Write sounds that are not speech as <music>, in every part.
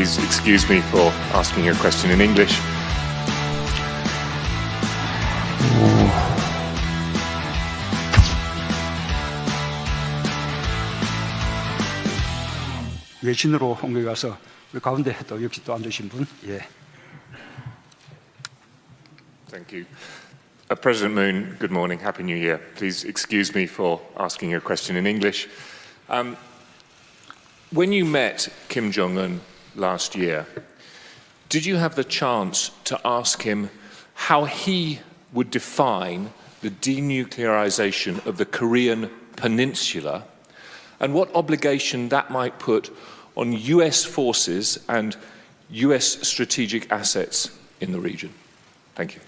please excuse me for asking a question in English. 외신으로 옮겨 가서 우리 가운데 또 역시 또 앉으신 분, 예. Thank you. Uh, President Moon, good morning. Happy New Year. Please excuse me for asking a question in English. Um, when you met Kim Jong un last year, did you have the chance to ask him how he would define the denuclearization of the Korean peninsula and what obligation that might put on US forces and US strategic assets in the region? Thank you.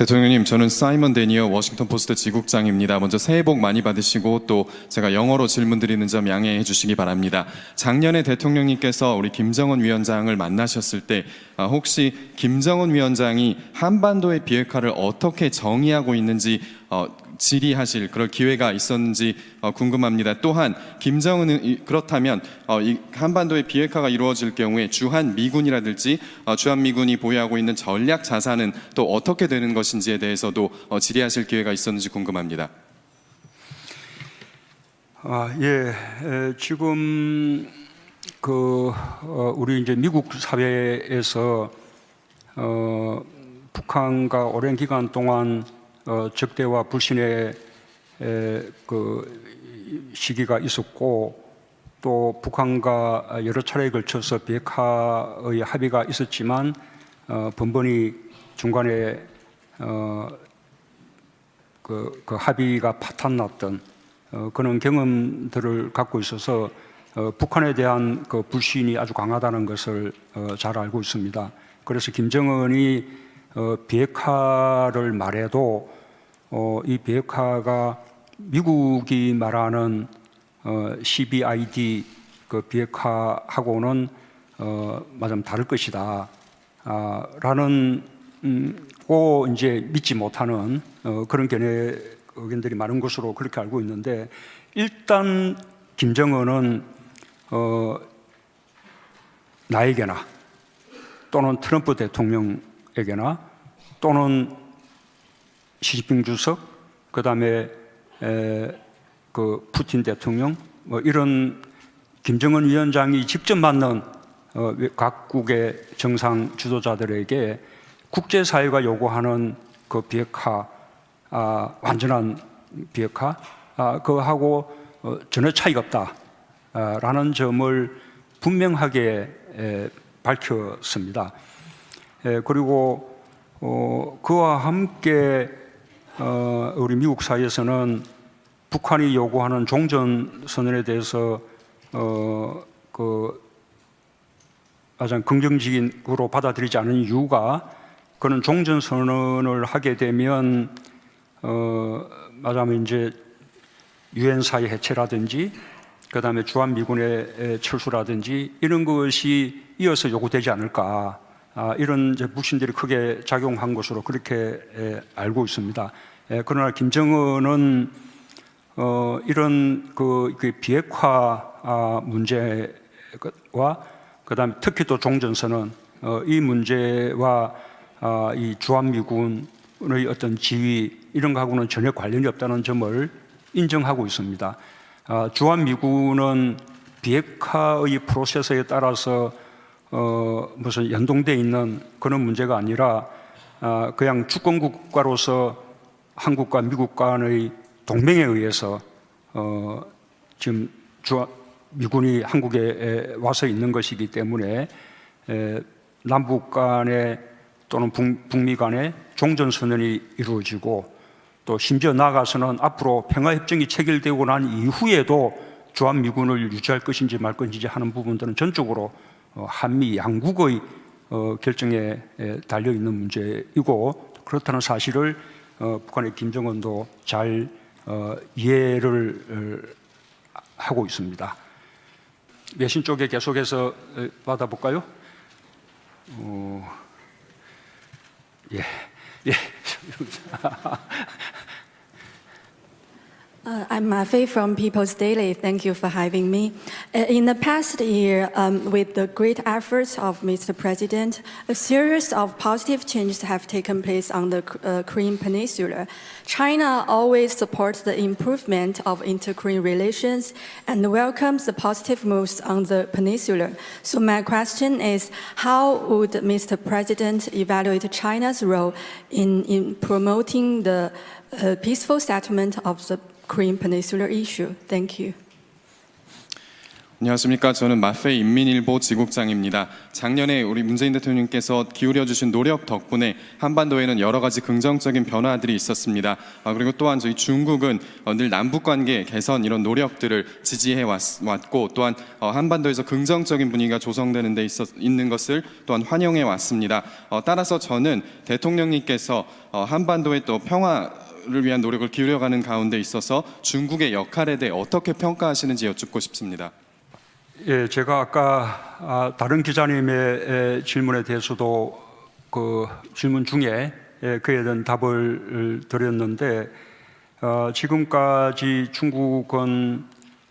대통령님, 저는 사이먼 데니어 워싱턴 포스트 지국장입니다. 먼저 새해 복 많이 받으시고 또 제가 영어로 질문 드리는 점 양해해 주시기 바랍니다. 작년에 대통령님께서 우리 김정은 위원장을 만나셨을 때 아, 혹시 김정은 위원장이 한반도의 비핵화를 어떻게 정의하고 있는지 어, 질의하실 그럴 기회가 있었는지 어, 궁금합니다. 또한 김정은은 이- 그렇다면 어, 이 한반도의 비핵화가 이루어질 경우에 주한 미군이라든지 어, 주한 미군이 보유하고 있는 전략 자산은 또 어떻게 되는 것인지에 대해서도 어, 질의하실 기회가 있었는지 궁금합니다. 아, 예, 에, 지금 그 어, 우리 이제 미국 사회에서 어, 북한과 오랜 기간 동안 어, 적대와 불신의 에, 그 시기가 있었고 또 북한과 여러 차례에 걸쳐서 비핵화의 합의가 있었지만 어, 번번이 중간에 어, 그, 그 합의가 파탄났던 어, 그런 경험들을 갖고 있어서 어, 북한에 대한 그 불신이 아주 강하다는 것을 어, 잘 알고 있습니다. 그래서 김정은이 어, 비핵화를 말해도 어, 이 비핵화가 미국이 말하는 어, CBID 그 비핵화하고는 어, 맞으면 다를 것이다. 아, 라는 음, 고 이제 믿지 못하는 어, 그런 견해 의견들이 많은 것으로 그렇게 알고 있는데 일단 김정은은 어, 나에게나 또는 트럼프 대통령에게나 또는 시진핑 주석 그다음에 에, 그 푸틴 대통령 뭐 이런 김정은 위원장이 직접 만난 어, 각국의 정상 지도자들에게 국제사회가 요구하는 그 비핵화, 아, 완전한 비핵화, 아, 그하고 어, 전혀 차이가 없다라는 점을 분명하게 에, 밝혔습니다. 에, 그리고 어, 그와 함께 어, 우리 미국 사회에서는 북한이 요구하는 종전 선언에 대해서 어, 그 가장 긍정적으로 받아들이지 않은 이유가 그는 종전 선언을 하게 되면 어 말하자면 이제 유엔사의 해체라든지 그다음에 주한 미군의 철수라든지 이런 것이 이어서 요구되지 않을까. 아, 이런 이제 불신들이 크게 작용한 것으로 그렇게 에, 알고 있습니다. 에, 그러나 김정은은 어, 이런 그, 그 비핵화 아, 문제와 그다음에 특히 또 종전선언 어, 이 문제와 아, 이 주한미군의 어떤 지위 이런 거하고는 전혀 관련이 없다는 점을 인정하고 있습니다. 아, 주한미군은 비핵화의 프로세스에 따라서 어, 무슨 연동돼 있는 그런 문제가 아니라 아, 그냥 주권 국가로서 한국과 미국 간의 동맹에 의해서 어, 지금 주 미군이 한국에 와서 있는 것이기 때문에 에, 남북 간의 또는 북, 북미 간의 종전 선언이 이루어지고 또 심지어 나아가서는 앞으로 평화 협정이 체결되고 난 이후에도 주한 미군을 유지할 것인지 말 것인지 하는 부분들은 전적으로 어, 한미 양국의 어, 결정에 에, 달려 있는 문제이고 그렇다는 사실을 어, 북한의 김정은도 잘 어, 이해를 어, 하고 있습니다. 외신 쪽에 계속해서 어, 받아볼까요? 어, 예, 예. <laughs> Uh, I'm Ma Fei from People's Daily. Thank you for having me. Uh, In the past year, um, with the great efforts of Mr. President, a series of positive changes have taken place on the uh, Korean Peninsula. China always supports the improvement of inter-Korean relations and welcomes the positive moves on the peninsula. So my question is, how would Mr. President evaluate China's role in, in promoting the uh, peaceful settlement of the Korean Peninsula issue? Thank you. 안녕하십니까. 저는 마페 인민일보 지국장입니다. 작년에 우리 문재인 대통령께서 기울여 주신 노력 덕분에 한반도에는 여러 가지 긍정적인 변화들이 있었습니다. 아, 그리고 또한 저희 중국은 어, 늘 남북 관계 개선 이런 노력들을 지지해 왔, 고 또한 어, 한반도에서 긍정적인 분위기가 조성되는 데 있어, 있는 것을 또한 환영해 왔습니다. 어, 따라서 저는 대통령님께서 어, 한반도의 또 평화 를 위한 노력을 기울여가는 가운데 있어서 중국의 역할에 대해 어떻게 평가하시는지 여쭙고 싶습니다. 예, 제가 아까 아, 다른 기자님의 에, 질문에 대해서도 그 질문 중에 예, 그에 대한 답을 드렸는데 어, 지금까지 중국은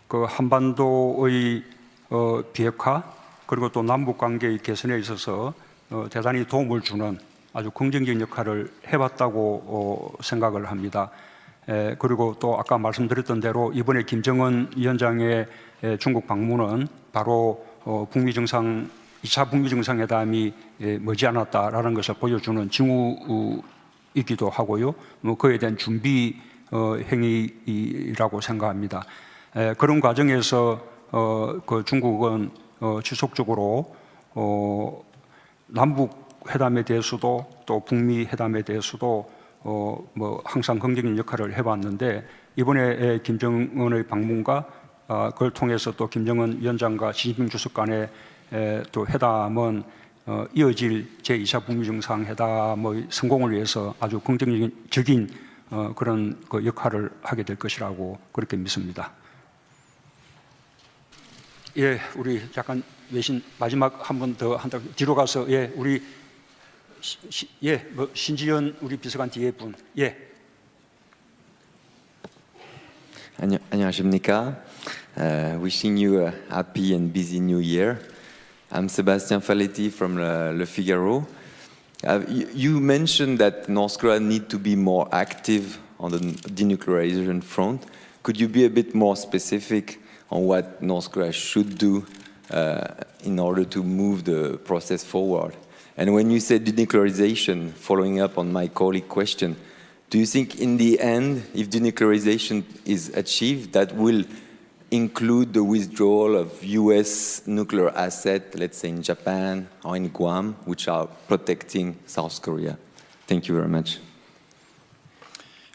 그 한반도의 어, 비핵화 그리고 또 남북 관계의 개선에 있어서 어, 대단히 도움을 주는 아주 긍정적인 역할을 해왔다고 어, 생각을 합니다. 에, 그리고 또 아까 말씀드렸던 대로 이번에 김정은 위원장의 에, 중국 방문은 바로 어, 북미 정상 2차 북미 정상회담이 에, 머지않았다라는 것을 보여주는 징후이기도 하고요. 뭐 그에 대한 준비 어, 행위라고 생각합니다. 에, 그런 과정에서 어, 그 중국은 어, 지속적으로 어, 남북 회담에 대해서도 또 북미 회담에 대해서도 어, 뭐 항상 긍정적인 역할을 해왔는데 이번에 에, 김정은의 방문과 아, 그걸 통해서 또 김정은 위원장과 시진핑 주석 간의 에, 또 회담은 어, 이어질 제2차 북미 정상회담의 성공을 위해서 아주 긍정적인 어, 그런 그 역할을 하게 될 것이라고 그렇게 믿습니다. 예, 우리 잠깐 외신 마지막 한 번 더 한다 뒤로 가서 예, 우리 시, 시, 예, 뭐 신지연 우리 비서관 뒤에 분 예. 안녕, 안녕하십니까. Uh, wishing you a happy and busy new year. I'm Sebastian Faletti from Le, Le Figaro. Uh, you, you mentioned that North Korea need to be more active on the denuclearization front. Could you be a bit more specific on what North Korea should do uh, in order to move the process forward? And when you said denuclearization, following up on my colleague question, do you think in the end, if denuclearization is achieved, that will include the withdrawal of US nuclear assets, let's say in Japan or in Guam, which are protecting South Korea? Thank you very much.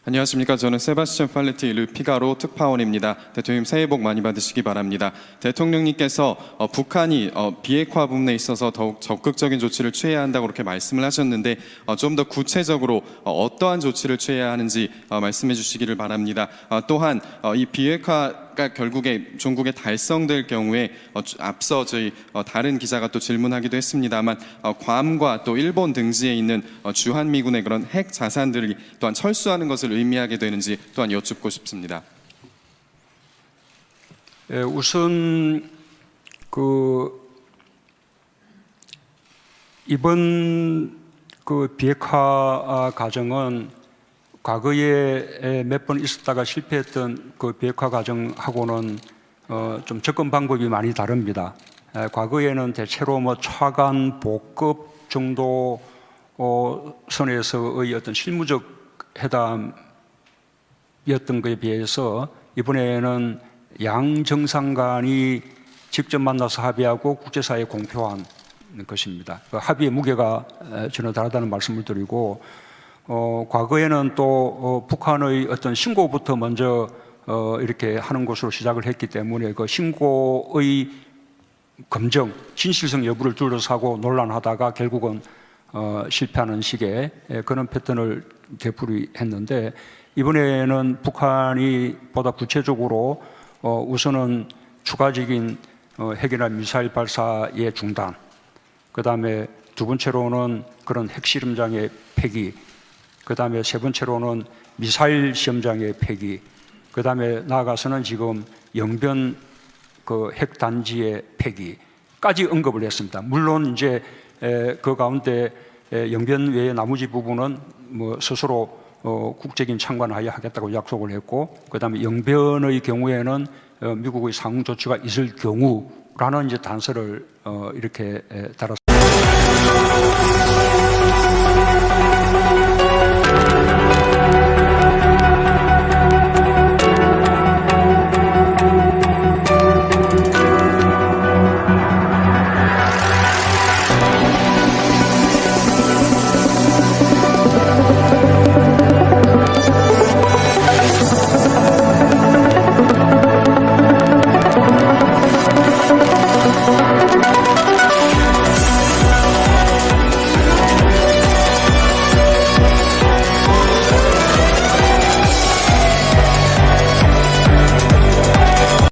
안녕하십니까. 저는 세바스찬 팔레티 르 피가로 특파원입니다. 대통령 새해 복 많이 받으시기 바랍니다. 대통령님께서 어, 북한이 어, 비핵화 부분에 있어서 더욱 적극적인 조치를 취해야 한다고 그렇게 말씀을 하셨는데 어, 좀 더 구체적으로 어, 떠한 조치를 취해야 하는지 어, 말씀해 주시기를 바랍니다. 어, 또한 어, 이 비핵화 가 결국에 종국에 달성될 경우에 어, 주- 앞서 저희 어, 다른 기자가 또 질문하기도 했습니다만 어, 괌과 또 일본 등지에 있는 어, 주한 미군의 그런 핵 자산들이 또한 철수하는 것을 의미하게 되는지 또한 여쭙고 싶습니다. 예, 우선 그 이번 그 비핵화 과정은 과거에 몇 번 있었다가 실패했던 그 비핵화 과정하고는 어, 좀 접근 방법이 많이 다릅니다. 에, 과거에는 대체로 뭐 차관 보급 정도 어, 선에서의 어떤 실무적 회담 이었던 것에 비해서 이번에는 양 정상 간이 직접 만나서 합의하고 국제사회에 공표한 것입니다. 그 합의의 무게가 에, 전혀 다르다는 말씀을 드리고 어, 과거에는 또 어, 북한의 어떤 신고부터 먼저 어, 이렇게 하는 것으로 시작을 했기 때문에 그 신고의 검증, 진실성 여부를 둘러싸고 논란하다가 결국은 어, 실패하는 식의 예, 그런 패턴을 되풀이했는데 이번에는 북한이 보다 구체적으로 어, 우선은 추가적인 어, 핵이나 미사일 발사의 중단, 그 다음에 두 번째로는 그런 핵실험장의 폐기, 그 다음에 세 번째로는 미사일 시험장의 폐기, 그 다음에 나아가서는 지금 영변 그 핵단지의 폐기까지 언급을 했습니다. 물론 이제 에, 그 가운데 에, 영변 외의 나머지 부분은 뭐 스스로 어, 국적인 참관하여 하겠다고 약속을 했고, 그 다음에 영변의 경우에는 어, 미국의 상응 조치가 있을 경우라는 이제 단서를 어, 이렇게 에, 달았.